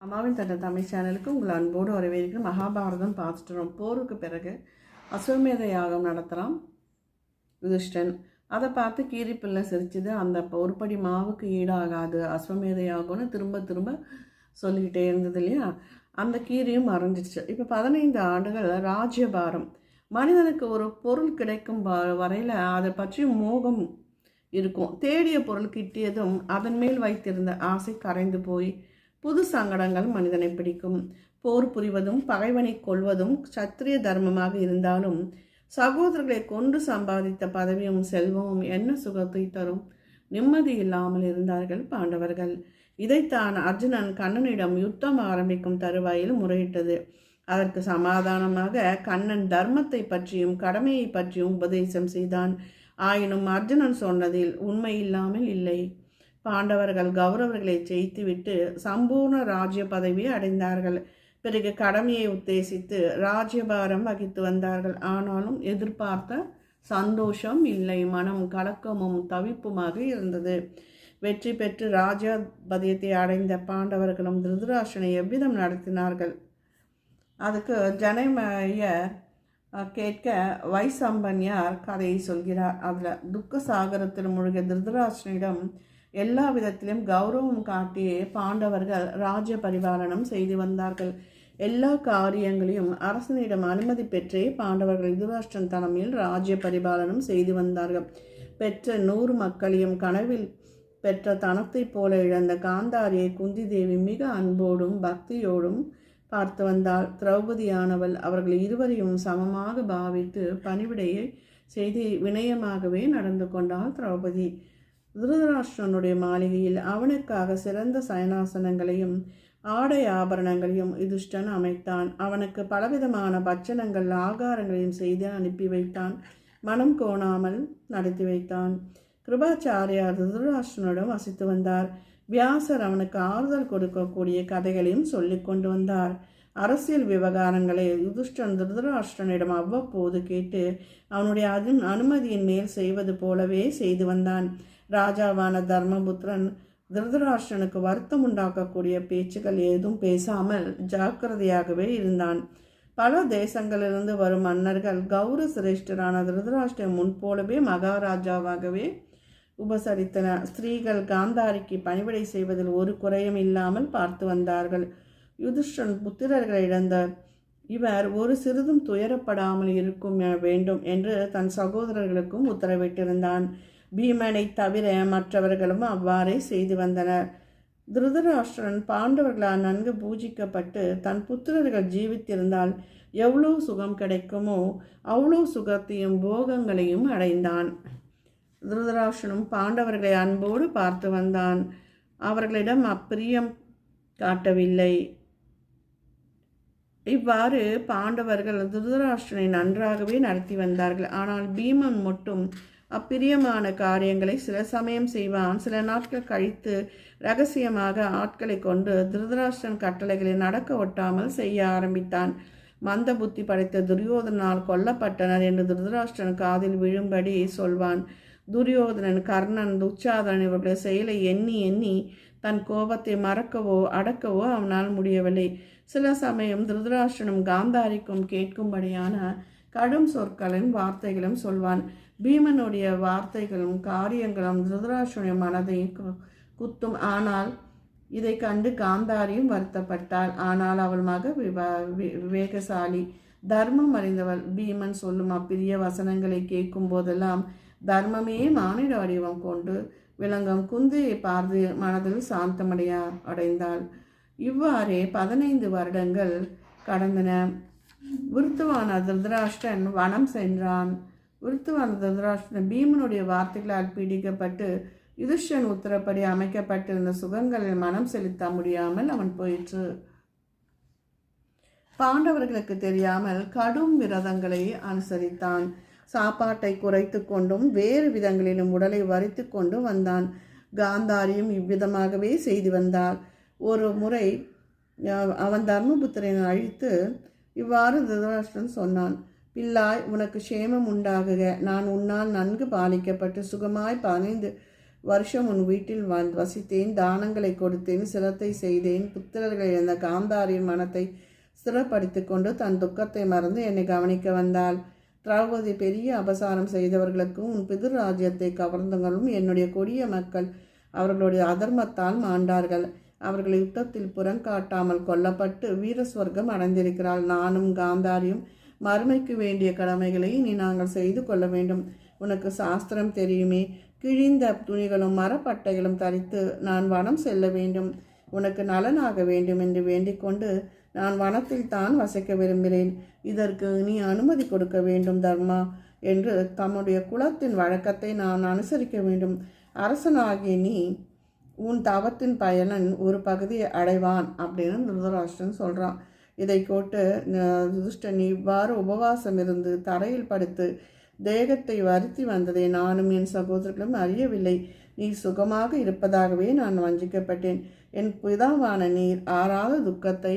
அம்மாவின் தட்ட தமிழ் சேனலுக்கு உங்கள் அன்போடு வரவேற்கிறோம் மகாபாரதம் பார்த்துட்டுறோம். போருக்கு பிறகு அஸ்வமேத யாகம் நடத்துகிறான் யுதிஷ்டன் அதை பார்த்து கீரிப்பிள்ளை சிரிச்சது. அந்த ஒருபடி மாவுக்கு ஈடாகாது அஸ்வமேத யாகம்னு திரும்ப திரும்ப சொல்லிக்கிட்டே இருந்தது இல்லையா? அந்த கீரியும் மறைஞ்சிடுச்சு. இப்போ பதினைந்து ஆண்டுகள் ராஜ்யபாரம். மனிதனுக்கு ஒரு பொருள் கிடைக்கும் வ- வரையில் அதை பற்றி மோகம் இருக்கும். தேடிய பொருள் கிட்டியதும் அதன் மேல் வைத்திருந்த ஆசை கரைந்து போய் புது சங்கடங்கள் மனிதனை பிடிக்கும். போர் புரிவதும் பகைவனை கொள்வதும் சத்திரிய தர்மமாக இருந்தாலும் சகோதரர்களை கொண்டு சம்பாதித்த பதவியும் செல்வமும் என்ன சுகத்தை தரும்? நிம்மதி இல்லாமல் இருந்தார்கள் பாண்டவர்கள். இதைத்தான் அர்ஜுனன் கண்ணனிடம் யுத்தம் ஆரம்பிக்கும் தருவாயில் முறையிட்டது. அதற்கு சமாதானமாக கண்ணன் தர்மத்தை பற்றியும் கடமையை பற்றியும் உபதேசம் செய்தான். ஆயினும் அர்ஜுனன் சொன்னதில் உண்மை இல்லாமல் இல்லை. பாண்டவர்கள் கௌரவர்களை ஜெயித்துவிட்டு சம்பூர்ண ராஜ்ய பதவியை அடைந்தார்கள். பிறகு கடமையை உத்தேசித்து ராஜ்யபாரம் வகித்து வந்தார்கள். ஆனாலும் எதிர்பார்த்த சந்தோஷம் இல்லை. மனம் கலக்கமும் தவிப்புமாக இருந்தது. வெற்றி பெற்று ராஜாபதியத்தை அடைந்த பாண்டவர்களும் திருதராஷனை எவ்விதம் நடத்தினார்கள்? அதுக்கு ஜனமயர் கேட்க வைசம்பன்யார் கதையை சொல்கிறார். அதில் துக்க சாகரத்தில் முழுக திருதராஷனிடம் எல்லா விதத்திலும் கௌரவம் காட்டியே பாண்டவர்கள் ராஜ்ய பரிபாலனம் செய்து வந்தார்கள். எல்லா காரியங்களையும் அரசனிடம் அனுமதி பெற்றே பாண்டவர்கள் திருராஷ்டிரன் தலைமையில் ராஜ்ய பரிபாலனம் செய்து வந்தார்கள். பெற்ற நூறு மக்களையும் கனவில் பெற்ற தனத்தைப் போல இழந்த காந்தாரியை குந்தி தேவி மிக அன்போடும் பக்தியோடும் பார்த்து வந்தாள். திரௌபதியானவள் அவர்கள் இருவரையும் சமமாக பாவித்து பணிவிடையை செய்து வினயமாகவே நடந்து கொண்டாள் திரௌபதி. திருதராஷ்டிரனுடைய மாளிகையில் அவனுக்காக சிறந்த சயனாசனங்களையும் ஆடை ஆபரணங்களையும் யுதிஷ்டன் அமைத்தான். அவனுக்கு பலவிதமான பட்சணங்கள் ஆகாரங்களையும் செய்து அனுப்பி வைத்தான். மனம் கோணாமல் நடத்தி வைத்தான். கிருபாச்சாரியார் திருதராஷ்டிரனிடம் வசித்து வந்தார். வியாசர் அவனுக்கு ஆறுதல் கொடுக்கக்கூடிய கதைகளையும் சொல்லிக் கொண்டு வந்தார். அரசியல் விவகாரங்களை யுதிஷ்டன் திருதராஷ்டிரனிடம் அவ்வப்போது கேட்டு அவனுடைய அனு அனுமதியின் மேல் செய்வது போலவே செய்து வந்தான். ராஜாவான தர்மபுத்திரன் திருதராஷ்டனுக்கு வருத்தம் உண்டாக்கக்கூடிய பேச்சுக்கள் ஏதும் பேசாமல் ஜாக்கிரதையாகவே இருந்தான். பல தேசங்களிலிருந்து வரும் மன்னர்கள் கௌர சிரேஷ்டரான திருதராஷ்டிரன் முன்போலவே மகாராஜாவாகவே உபசரித்தனர் ஸ்திரீகள் காந்தாரிக்கு பணிவிடை செய்வதில் ஒரு குறையும் இல்லாமல் பார்த்து வந்தார்கள். யுதிஷ்டன் புத்திரர்களை இழந்த இவர் ஒரு சிறிதும் துயரப்படாமல் இருக்கும் வேண்டும் என்று தன் சகோதரர்களுக்கும் உத்தரவிட்டிருந்தான். பீமனை தவிர மற்றவர்களும் அவ்வாறே செய்து வந்தனர். திருதராஷ்டிரன் பாண்டவர்களால் நன்கு பூஜிக்கப்பட்டு தன் புத்திரர்கள் ஜீவித்திருந்தால் எவ்வளோ சுகம் கிடைக்குமோ அவ்வளோ சுகத்தையும் போகங்களையும் அடைந்தான். திருதராஷ்டிரனும் பாண்டவர்களை அன்போடு பார்த்து வந்தான். அவர்களிடம் அப்பிரியம் காட்டவில்லை. இவ்வாறு பாண்டவர்கள் திருதராஷ்டிரனை நன்றாகவே நடத்தி வந்தார்கள். ஆனால் பீமன் மட்டும் அப்பிரியமான காரியங்களை சில சமயம் செய்வான். சில நாட்கள் கழித்து ரகசியமாக ஆட்களை கொண்டு திருதராஷ்டிரன் கட்டளைகளை நடக்க ஒட்டாமல் செய்ய ஆரம்பித்தான். மந்த புத்தி படைத்த துரியோதனால் கொல்லப்பட்டனர் என்று திருதராஷ்டிரன் காதில் விழும்படி சொல்வான். துரியோதனன் கர்ணன் துச்சாதனன் இவர்களுடைய செயலை எண்ணி எண்ணி தன் கோபத்தை மறக்கவோ அடக்கவோ அவனால் முடியவில்லை. சில சமயம் திருதராஷ்டிரனும் காந்தாரிக்கும் கேட்கும்படியான கடும் சொற்களும் வார்த்தைகளும் சொல்வான். பீமனுடைய வார்த்தைகளும் காரியங்களும் திருதராஷனுடைய மனதை கு- குத்தும். ஆனால் இதை கண்டு காந்தாரியும் வருத்தப்பட்டாள். ஆனால் அவள் மக வி- விவேகசாலி. தர்மம் அறிந்தவள். பீமன் சொல்லும் அப்பிரிய வசனங்களை கேட்கும் போதெல்லாம் தர்மமே மானிட வடிவம் கொண்டு விளங்கும். குந்தியை பார்த்து மனதில் சாந்தமடைய அடைந்தாள். இவ்வாறே பதினைந்து வருடங்கள் கடந்தன. விருத்துவான திருதராஷ்டன் வனம் சென்றான். விருத்துவான திருதராஷ்டன் பீமனுடைய வார்த்தைகளால் பீடிக்கப்பட்டு யுதிஷன் உத்தரப்படி அமைக்கப்பட்டிருந்த சுகங்களில் மனம் செலுத்த முடியாமல் அவன் போயிற்று. பாண்டவர்களுக்கு தெரியாமல் கடும் விரதங்களை அனுசரித்தான். சாப்பாட்டை குறைத்து கொண்டும் வேறு விதங்களிலும் உடலை வரித்து கொண்டு வந்தான். காந்தாரியும் இவ்விதமாகவே செய்து வந்தார் ஒரு முறை அவன் தர்மபுத்திரனை அழித்து இவ்வாறு திருதராஷ்டிரன் சொன்னான். பிள்ளாய் உனக்கு சேமம் உண்டாகுக. நான் உன்னால் நன்கு பாலிக்கப்பட்டு சுகமாய் பதினைந்து வருஷம் உன் வீட்டில் வ- வசித்தேன். தானங்களை கொடுத்தேன். சிரத்தை செய்தேன். புத்திரர்கள் இருந்த காந்தாரியின் மனத்தை ஸ்திரப்படுத்திக் கொண்டு தன் துக்கத்தை மறந்து என்னை கவனிக்க வந்தாள். திரௌபதி பெரிய அபசாரம் செய்தவர்களுக்கும் உன் பிதிர் ராஜ்யத்தை கவர்ந்தவர்களும் என்னுடைய கொடிய மக்கள் அவர்களுடைய அதர்மத்தால் மாண்டார்கள். அவர்கள் யுத்தத்தில் புறங்காட்டாமல் கொல்லப்பட்டு வீர சொர்க்கம் அடைந்திருக்கிறாள். நானும் காந்தாரியும் மறுமைக்கு வேண்டிய கடமைகளை இனி நாங்கள் செய்து கொள்ள வேண்டும். உனக்கு சாஸ்திரம் தெரியுமே. கிழிந்த துணிகளும் மரப்பட்டைகளும் தரித்து நான் வனம் செல்ல வேண்டும். உனக்கு நலனாக வேண்டும் என்று வேண்டிக்கொண்டு நான் வனத்தில் தான் வசிக்க விரும்புகிறேன். இதற்கு நீ அனுமதி கொடுக்க வேண்டும் தர்மா என்று தம்முடைய குலத்தின் வழக்கத்தை நான் அனுசரிக்க வேண்டும். அரசனாகிய நீ உன் தவத்தின் பயனன் ஒரு பகுதியை அடைவான் அப்படின்னு திருதராஷ்டிரன் சொல்கிறான் இதை கேட்டு யுதிஷ்டன் இவ்வாறு உபவாசம் இருந்து தரையில் படுத்து தேகத்தை வருத்தி வந்ததை நானும் என் சகோதரர்களும் அறியவில்லை. நீ சுகமாக இருப்பதாகவே நான் வஞ்சிக்கப்பட்டேன். என் பிதாவான நீர் ஆறாத துக்கத்தை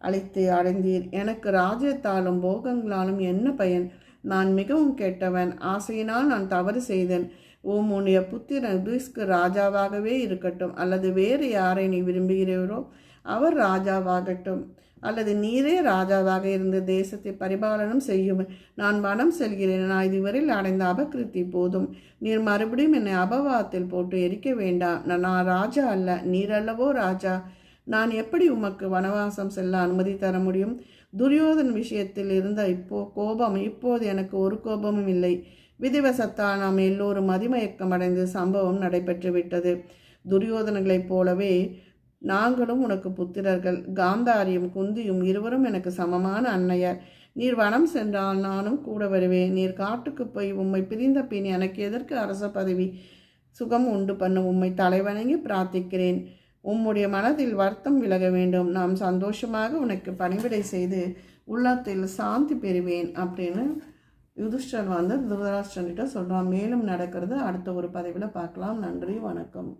அழைத்து அடைந்தீர். எனக்கு ராஜ்யத்தாலும் போகங்களாலும் என்ன பயன்? நான் மிகவும் கெட்டவன். ஆசையினால் நான் தவறு செய்தேன். உம்முடைய புத்திரன் யுதிஷ்க்கு ராஜாவாகவே இருக்கட்டும் அல்லது வேறு யாரை நீ விரும்புகிறீரோ அவர் ராஜாவாகட்டும் அல்லது நீரே ராஜாவாக இருந்து தேசத்தை பரிபாலனம் செய்யும். நான் வனம் செல்கிறேன் நான் இதுவரையில் அடைந்த அபகிருத்தி போதும். நீர் மறுபடியும் என்னை அபவாதத்தில் போட்டு எரிக்க வேண்டாம். நான் நான் ராஜா அல்ல நீரல்லவோ ராஜா. நான் எப்படி உமக்கு வனவாசம் செல்ல அனுமதி தர முடியும்? துரியோதன் விஷயத்தில் இருந்த இப்போ கோபம் இப்போது எனக்கு ஒரு கோபமும் இல்லை. விதிவசத்தால் நாம் எல்லோரும் மதிமயக்கம் அடைந்து சம்பவம் நடைபெற்று விட்டது துரியோதனங்களைப் போலவே நாங்களும் உனக்கு புத்திரர்கள். காந்தாரியும் குந்தியும் இருவரும் எனக்கு சமமான அன்னையர். நீர் வனம் சென்றால் நானும் கூட வருவேன். நீர் காட்டுக்கு போய் உம்மை பிரிந்த பின் எனக்கு எதற்கு அரச பதவி? சுகம் உண்டு பண்ண உம்மை தலைவணங்கி பிரார்த்திக்கிறேன். உம்முடைய மனதில் வருத்தம் விலக வேண்டும். நாம் சந்தோஷமாக உனக்கு பணிவிடை செய்து உள்ளத்தில் சாந்தி பெறுவேன் அப்படின்னு யுதிஷ்டர் வந்து திருதராஷ்டிரன்கிட்ட சொல்கிறான் மேலும் நடக்கிறது அடுத்த ஒரு பதிவில் பார்க்கலாம். நன்றி வணக்கம்.